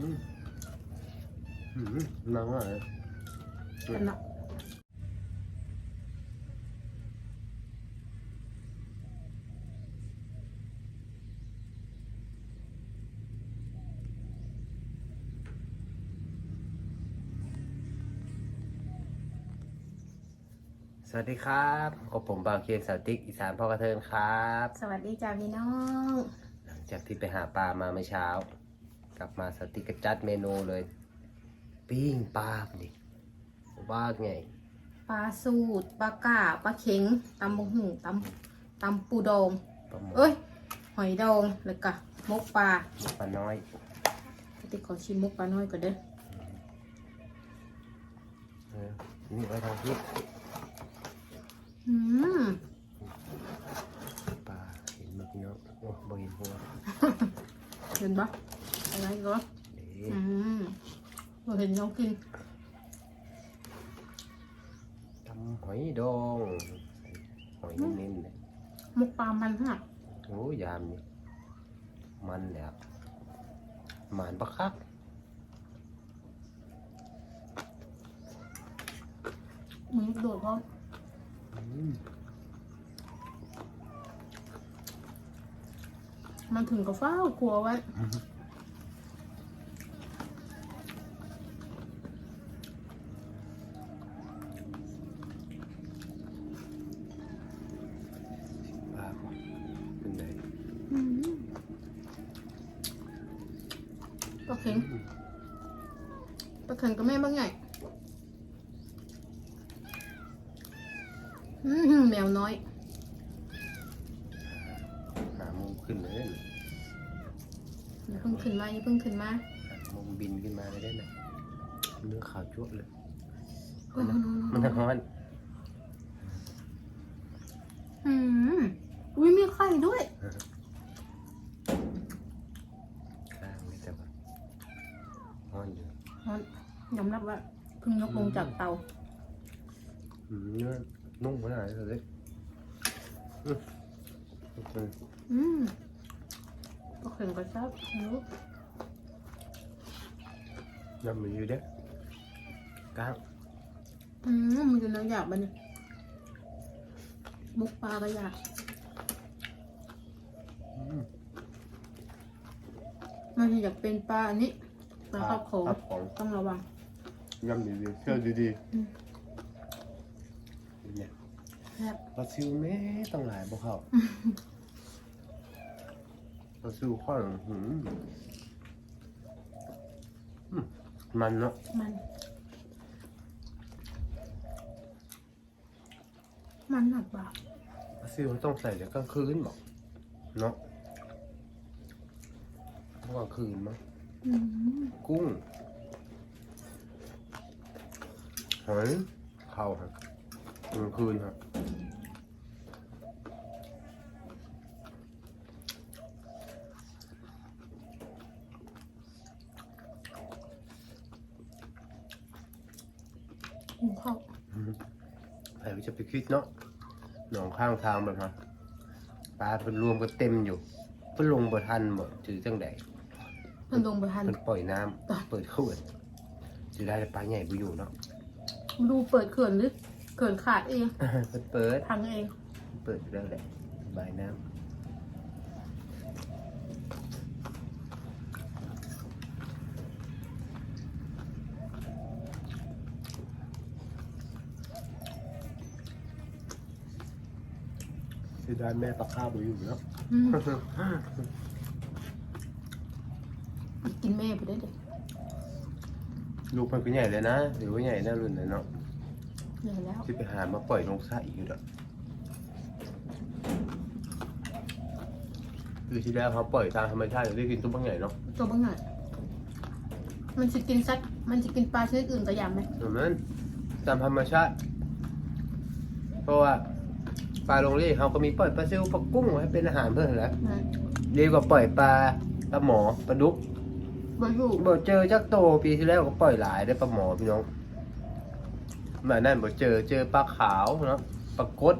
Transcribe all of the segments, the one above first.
อืมอืมนังอะกันนะสวัสดีครับกับผมบางเคียงสาวติ๊กอีสานพ่อกระเทินครับ สวัสดีจ้าพี่น้อง หลังจากที่ไปหาปลามาเมื่อเช้า กลับมาสาวติ๊กก็จัดเมนูเลย ปิ้งปลาดิว่าไงปลาสูตรปลาก่าปลาเข็งตำบงหูตำตำปูดองปลาหมกเอ้ยหอยดองแล้วก็มกปลาปลาน้อยติขอชิมมกปลาน้อยก่อนเด้อเออนี่ไว้ทางที่อืมปลาเห็นมั้ยพี่น้องโอ้บ่เห็นหัว เห็นปะ อะไรก็เอ๊อืะมเราเห็นน้องกินทำหอยดองหอยเน้นๆเลยมกปลามันฮะโอ้ยามนี่มันแหละหมานปะคักมึงโดดเพราะอืมมันถึงกับเฝ้ากลัวไว้ ปลาเป็นไง อืมปลาเข็งปลาเข็งก็แม่บ้างไงอืมแมวน้อยหาโมงขึ้นเลยอย่าเพิ่งขึ้นมาอย่าเพิ่งขึ้นมาหาโมงบินขึ้นมาเลยได้ไหมเนื้อขาวจั่วะเลยโอ้ยมันร้อนอืมอุ้ยมีไข่ด้วย ข้างไม่แต่ว่าร้อนอยู่ ยอมรับว่าเพิ่งยกลงจากเตา อืมเนื้อนุ่มขนาดนี้เลยอืมอืมอืมปลาเข็งก็ชอบรู้น้ำมันอยู่เด้อก้างอืมมันจะน้ำหยาบมันยมุกปลาก็อยากอืมมันอยากเป็นปลาอันนี้ปลาข้าวโขงข้าวของต้องระวัง ยำดีๆเชื่อดีอืมๆเนี่ยแซ่บปลาซิวแม่ต้องหลายบ่เขาปลาซิวข้อนหืมอืมมันเนาะมัน มันหนักบ่าปลาซิวต้องใส่เดี๋ยวกลางคืนบอกเนาะกลางคืนมั้งอืมกุ้งห อยข้าวครับกลางคืนครับหุงข้าวใครจะไปคิดเนาะหนองข้างทางแบบมาปลาเป็นรวมกันเต็มอยู่เพิ่นลงบ่ทันบ่ถือจังใดเพิ่นลงไปทันเพิ่นปล่อยน้ำเปิดเขื่อนสิได้แต่ปลาใหญ่บ่อยู่เนาะ ดูเปิดเขื่อนหรือเขื่อนขาดเองเพิ่นเปิดพังเอง เปิดเรื่องแหละบายน้ำสิได้แม่ปลาข้าวบ่อยู่เนาะอืมกินแม่ไปได้เด็ก ลูกมันก็ใหญ่เลยนะหรือว่าใหญ่น่ารุ่นเลยเนาะใหญ่แล้วที่ไปหามาปล่อยลงสระอีกอยู่ดอกคือที่แรกเขาปล่อยตามธรรมชาติจะได้กินตัวบางใหญ่เนาะตัวบ้างไงมันจะกินสัตว์มันจะกินปลาชนิดอื่นก็ยำไหมดังนั้นตามธรรมชาติ เพราะว่าปลาลงเรีเขาก็มีปล่อยปลาซิวปลากุ้งให้เป็นอาหารเพื่อนแหล้ว นะดีกว่าปล่อยปลาปลาหมอปลาดุก บ่อยู่บ่เจอจักโตปีที่แล้วก็ปล่อยหลายได้ปลาหมอพี่น้องมานั่นบ่เจอเจอปลาขาวเนาะปลากด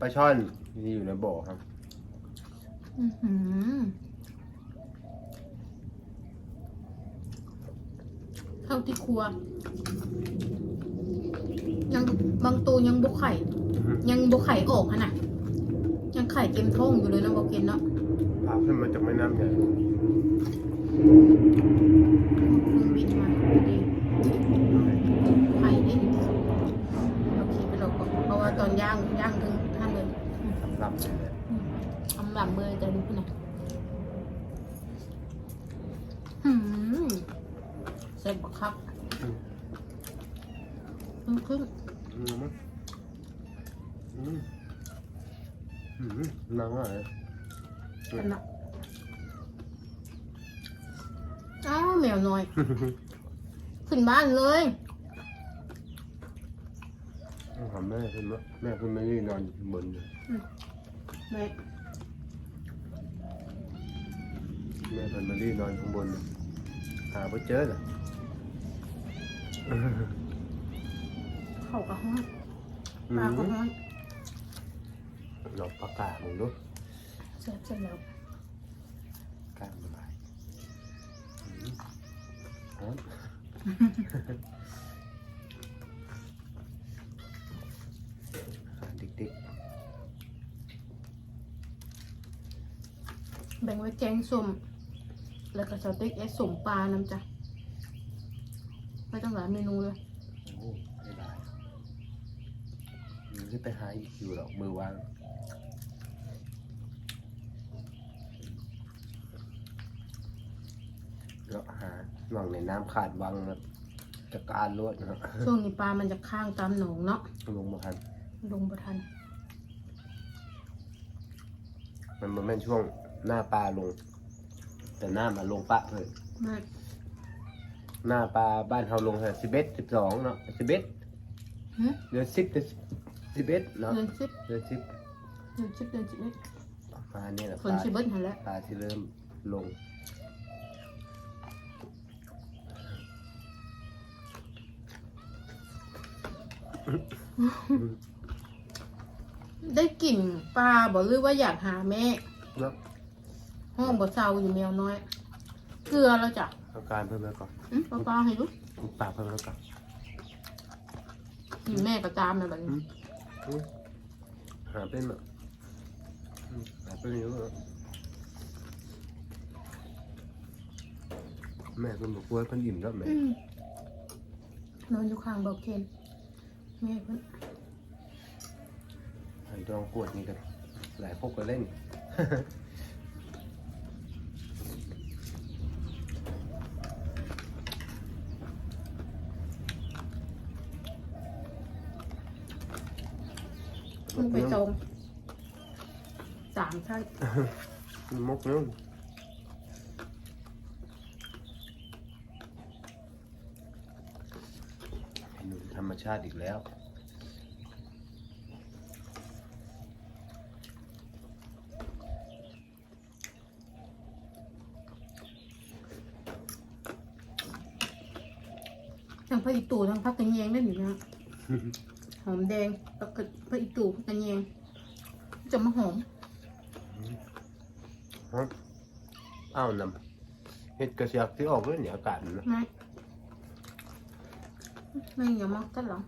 ปลาช่อนนี่อยู่ในบ่อครับอือหือเข้าที่ครัว ยังบางตัวยังบกไข่ ยังบกไข่ออกอะน่ะ ยังไข่เต็มท้องอยู่เลยนะบอกเกนเนาะ พาขึ้นมาจากแม่น้ำใหญ่เครื่องบินมาพอดีไข่เด้โอเคไปหลบก่อนเพราะว่าตอนย่างย่างถึงท่านเลยลำเลยแหละทำหลังเบยแต่ดูขึ้นนะหืมเสร็จบักครับครึ่งครึ่งอืมอืมอืมนางว่าอะไร กันนะอ้าวแมวน้อย ขึ้นบ้านเลยถามแม่ขึ้นมาแม่ขึ้นไม่ได้นอนอยู่บนเลยแม่แม่ขึ้นไม่ได้นอนข้างบนเลยหาไม่เจอเลยเขากระห้อนปลากระห้อน หลอกปากกาหนึ่งลู กเสร็จเสร็จแล้วกลางมันไปอืมฮะอาหารเด็กแบ่งไว้แกงส้มแล้วก็สเต็กเอสสมปลาน้ำจ้ะไม่ต้องหลายเมนูเลยๆโอ้ไม่ได้มันจะไปหาอีกอยู่หรอกมือวาง แล้วหาหวังในน้ำขาดวังนะจะการลวดนะครับช่วงนี้ปลามันจะข้างตามหนองเนาะลงมาทันลงประทัน มันมันเป็นช่วงหน้าปลาลง แต่หน้ามาลงปะเลยมากหน้าปลาบ้านเฮาลงฮะสิบเอ็ดสิบสองเนาะสิบเอ็ดหึเดือนสิบเดือนสิบเอ็ดเนาะเดือนสิบเดือนสิบเดือนสิบเดือนสิบเอ็ดปลาเนี่ยแหละฝปนลาชิเบิดหันแหล้วปลาที่เริ่มลง ได้กลิ่นปลาบอกเลยว่าอยากหาแม่เนาะห้องบ่เซาอยู่แมวน้อย เกลือแล้วจ้ะอาการเพิ่มแล้วก่อนอืมปลาปลาให้ลูกปลาเพิ่มแล้วก่อนแม่ก็ตามนะแบบนี้อืมหาเป็นอะอืมหาเป็นเยอะอะแม่เพิ่นบอกว่าเพิ่นอิ่มแล้วแม่ อืมนอนอยู่ข้างบอกเคน แม่เพิ่นไอ้ดองกวดนี่กันหลายพวกก็เล่น มึงไปตรงสามชั้นมกเนื้อหนุนธ รรมชาติอีกแล้ว ทั้งพระอิตูทั้งพักกระเยงได้อยู่นะหอมแดงแล้วก็พระอิตูพักกระเยง จะมาหอมฮะอ้าวนำเห็ดกระเสียกที่ออกเลยเนี่ยอากาศมันนะ ไม่ไม่อย่ามากันหรอ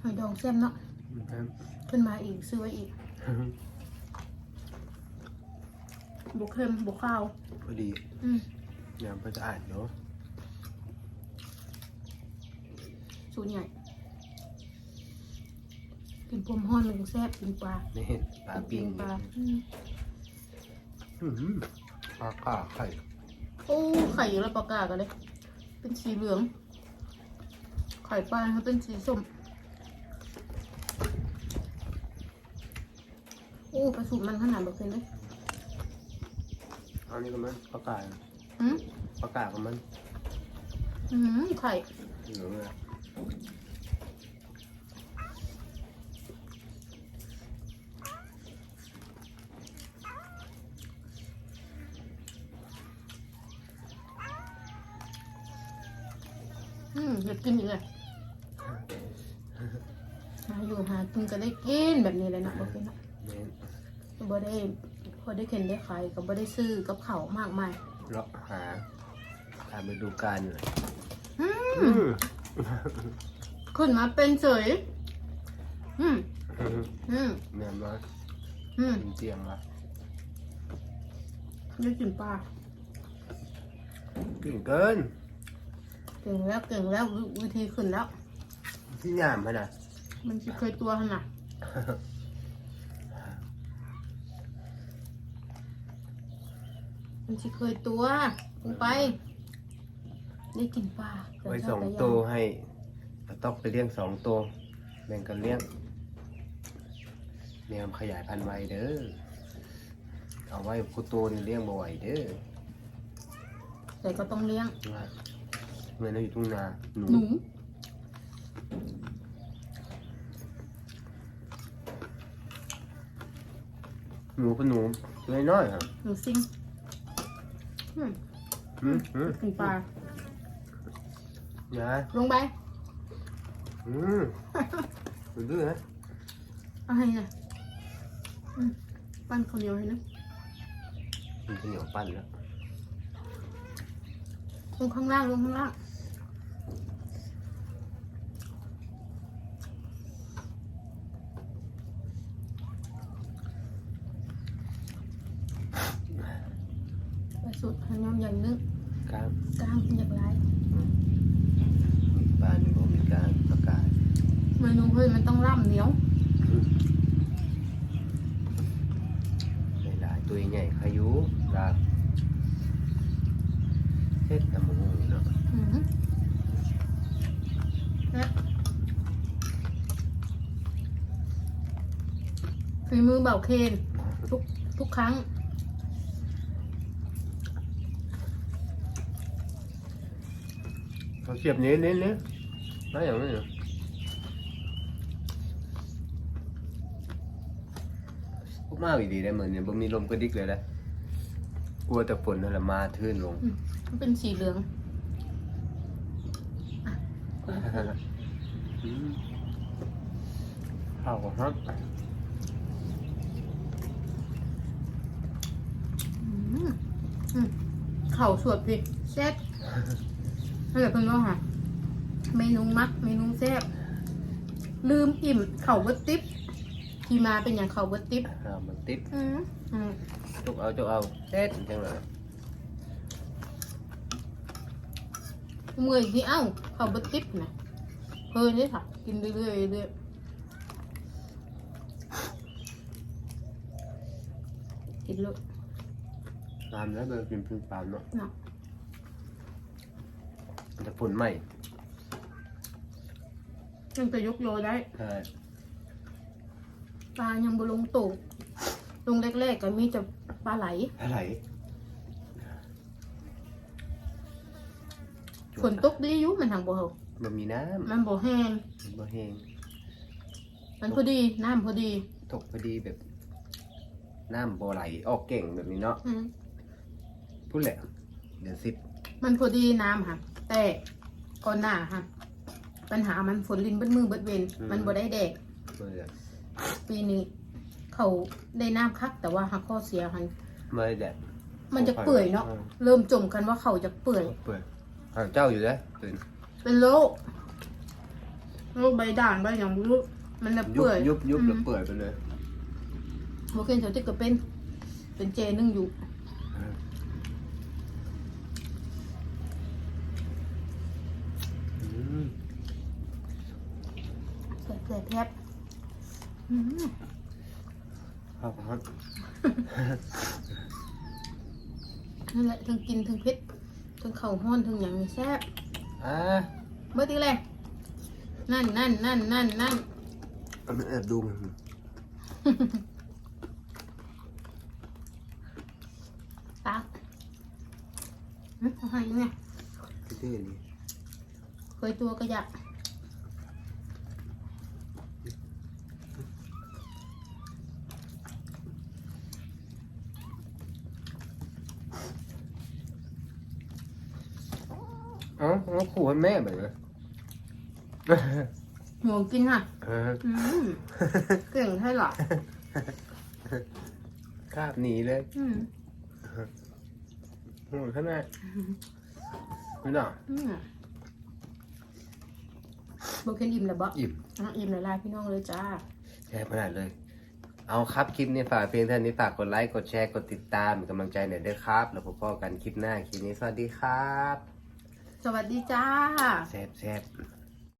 หอยดองแซ่บเนาะขึ้นมาอีกซื้อไว้อีกบุกเค็มบุกข้าว พอดีอืมยามเพื่อจะอ่านเนาะสูตรใหญ่ กินพรมห้อนมันก็แซ่บกินปลานี่ปลากิปิ้งนปลาอืมอื้อหือปลาข่าไข่โอ้ไข่แล้วปลากากันเลย เป็นสีเหลือง ไข่ปลาเขาเป็นสีส้มโอ้ปลาสูตรมันขนาดแบบนี้เลยอันนี้ก็มันปลากาอืมปลากากับมันอืมไข่เหลืองเลย อืมอยา กกินอีกเลยหาอยู่หากินก็ได้กินแบบนี้เลยนะโอเคนะนี่บ่ได้พอได้เข็นได้ขายก็บ่ได้ซื้อกับเขาวมากมายเลาะหาตามฤดูกาลเลยอืมอืมขึ้นมาเป็นเฉยอืมอืมแม่นว่าอืมเตียงละได้กินปลาเก่งเกิน เก่งแล้วเก่งแล้ววิวิธีขึ้นแล้ว ที่ยามพะนะมันสิเคยตัวขนาดมันสิเคยตัวลงไป ได้กินปลาไว้สองตัวให้ปลาตอกไปเลี้ยงสองตัวแบ่งกันเลี้ยงแมวขยายพันธุ์ไว้เด้อเอาไว้คูตัวนี่เลี้ยงบ่ไหวเด้อแต่ก็ต้องเลี้ยง ว่าเมื่อเราอยู่ทุ่งนาหนูหนู หนูเป็นหนูตัวน้อยๆครับหนูซิงอืมอืมอืมกินปลา ยายลงไป อืมดูดื้อนะเอาให้นะอืมปั้นข้าวเหนียวให้นะมันข้าวเหนียวปั้นแล้วลงข้างล่างลงข้างล่าง สุดหันยอมอย่างนึงกลางกลางเป็นอย่างไรปลาหนึ่งมีกลางประกาศเมนูเฮ้ยมันต้องล่ำเหนียวหลายๆตัวใหญ่ขายุลาบเฮ็ดตะมูเนาะอืมและฝีมือเบาเคนทุกทุกครั้ง เขาเสียบเน้นเน้นเน้นมาอย่างนี้เนาะพวกมากอีดีได้เหมือนเนี่ยบ่มีลมกระดิกเลยนะกลัวแต่ฝนนั่นแหละมาทื่นลงอืมมันเป็นสีเหลืองอืมข้าวของฮอตอืมอืมเข่าสวดพี่แซ่บ ถ้าเกิดเพิ่นว่าค่ะเมนูมักเมนูแซ่บลืมอิ่มเข่าเบิดติ๊บที่มาเป็นอย่างเข่าเบิดติ๊บอ่ามันติดอืมอืมจุกเอาจุกเอาเฮ็ดจังเลยเมื่อยที่เอ้าเข่าเบิดติ๊บนะเพลินเลยค่ะ กินเรื่อยๆเรื่อยๆกินเลย ตามแล้วเบอร์กินพิมพ์ปามเนาะ เนาะ มันจะฝนใหม่ยังจะยกโลได้ใช่ปลายังบ่ลงโตกลงแรกๆก็มีแต่ปลาไหลอะไรฝนตกดีอยู่มันทางบ่เฮามันมีน้มันบ่แห้งำมันบ่แห้งมันพอดีน้ำพอดีตกพอดีแบบ น้ำบ่ไหลออกเก่งแบบนี้เนาะอืมพูดแหละเดือนสิบมันพอดีน้ำค่ะ แต่ก่อนหน้าค่ะ ปัญหามันฝนลินเบิดมือเบิดเวนมันบ่ได้แดดเมื่อปีนี้ เขาได้น้ำคักแต่ว่าหาข้อเสียค่ะเมื่อแดดมันจะเปื่อยเนาะเริ่มจมกันว่าเขาจะเปื่อย เปื่อยอ่าเจ้าอยู่แล้วตื่นเป็นโรคโรคใบด่างใบอย่างรู้มันจะยุบเปื่อยยุบยุบอืมแล้วเปื่อยไปเลยโอเคเดี๋ยวจะก็เป็น เป็นเจนึ่งอยู่ อืม เกิดเกิด แทบอืมข้าวของฮอตนั่นแหละทั้งกินทั้งเผ็ดทั้งเข่าวห้อนทั้งอย่างนี้แซ่บอ่าเบิดอีกเลยนั่นนั่นนั่นนั่นนั่นเอามาแอบดูมันตักอืมเอาให้เนี่ยเท่ๆนี่เคยตัวก็อยาก เอ้าเอาขู่ให้แม่แบบนี้ห่วงกินค่ะเอออืมเก่งใช่เหรอคาบหนีเลยอืมโหดขนาดไม่หรอกอืมบอกเคนอิ่มแล้วบ่อิ่มน้องอิ่มแล้วลาพี่น้องเลยจ้าแช่ขนาดเลย เอาครับคลิปนี้ฝากเพียงเท่านี้ฝากกดไลค์กดแชร์กดติดตามเป็นกำลังใจหน่อยเด้อครับ แล้วพบกันคลิปหน้าคลิปนี้สวัสดีครับ สวัสดีจ้า แซ่บแซ่บ